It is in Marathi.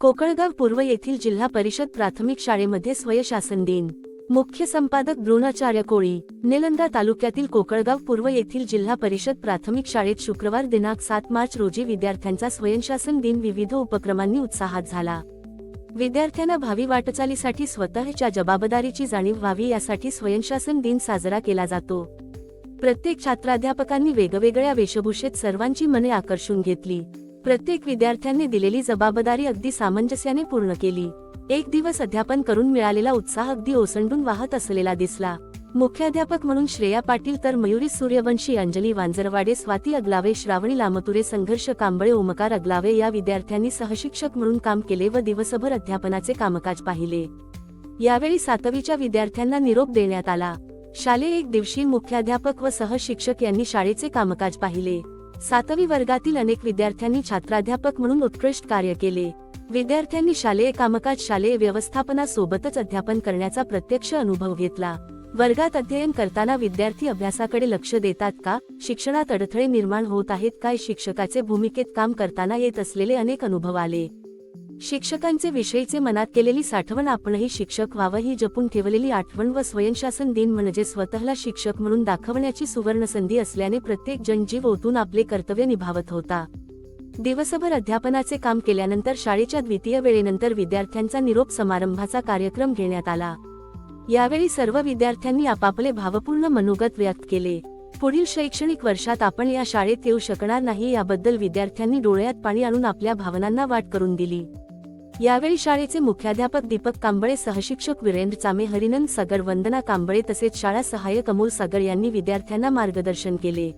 कोकळगाव पूर्व येथील जिल्हा परिषद प्राथमिक शाळेमध्ये स्वयशासन दिन. मुख्य संपादक द्रोणाचार्य कोळी निलंदा तालुक्यातील कोकळगाव पूर्व येथील जिल्हा परिषद प्राथमिक शाळेत शुक्रवार दिनांक सात मार्च रोजी विद्यार्थ्यांचा स्वयंशासन दिन विविध उपक्रमांनी उत्साहात झाला. विद्यार्थ्यांना भावी वाटचालीसाठी स्वतःच्या जबाबदारीची जाणीव व्हावी यासाठी स्वयंशासन दिन साजरा केला जातो. प्रत्येक छात्राध्यापकांनी वेगवेगळ्या वेशभूषेत सर्वांची मने आकर्षून घेतली. प्रत्येक विद्यार्थ्यांनी दिलेली जबाबदारी अगदी सामंजस्याने पूर्ण केली. एक दिवस अध्यापन करून मिळालेला उत्साह अगदी ओसंडून वाहत असलेला दिसला. मुख्याध्यापक म्हणून श्रेया पाटील तर मयुरी सूर्यवंशी अंजली वांजरवाडे स्वाती अगलावे श्रावणी लामतुरे संघर्ष कांबळे ओमकार अगलावे या विद्यार्थ्यांनी सहशिक्षक म्हणून काम केले व दिवसभर अध्यापनाचे कामकाज पाहिले. यावेळी सातवीच्या विद्यार्थ्यांना निरोप देण्यात आला. शालेय एक दिवशी मुख्याध्यापक व सहशिक्षक यांनी शाळेचे कामकाज पाहिले. सातवी वर्गातील अनेक विद्यार्थ्यांनी छात्राध्यापक म्हणून उत्कृष्ट कार्य केले. विद्यार्थ्यांनी शालेय कामकाज शालेय व्यवस्थापनासोबतच अध्यापन करण्याचा प्रत्यक्ष अनुभव घेतला. वर्गात अध्ययन करताना विद्यार्थी अभ्यासाकडे लक्ष देतात का? शिक्षणात अडथळे निर्माण होत आहेत काय? शिक्षकाचे भूमिकेत काम करताना येत असलेले अनेक अनुभव आले. शिक्षकांचे विषयीचे मनात केलेली साठवण आपणही शिक्षक व्हावं ही जपून ठेवलेली आठवण व स्वयंशासन दिन म्हणजे स्वतःला शिक्षक म्हणून दाखवण्याची सुवर्णसंधी असल्याने प्रत्येक जण जीव ओतून आपले कर्तव्य निभावत होता. दिवसभर अध्यापनाचे काम केल्यानंतर शाळेच्या द्वितीय वेळेनंतर विद्यार्थ्यांचा निरोप समारंभाचा कार्यक्रम घेण्यात आला. यावेळी सर्व विद्यार्थ्यांनी आपापले भावपूर्ण मनोगत व्यक्त केले. पुढील शैक्षणिक वर्षात आपण या शाळेत येऊ शकणार नाही याबद्दल विद्यार्थ्यांनी डोळ्यात पाणी आणून आपल्या भावनांना वाट करून दिली. यावेळी शाळेचे मुख्याध्यापक दीपक कांबळे सहशिक्षक वीरेंद्र चामे हरिनंद सागर वंदना कांबळे तसेच शाळा सहाय्यक अमोल सागर यांनी विद्यार्थ्यांना मार्गदर्शन केले.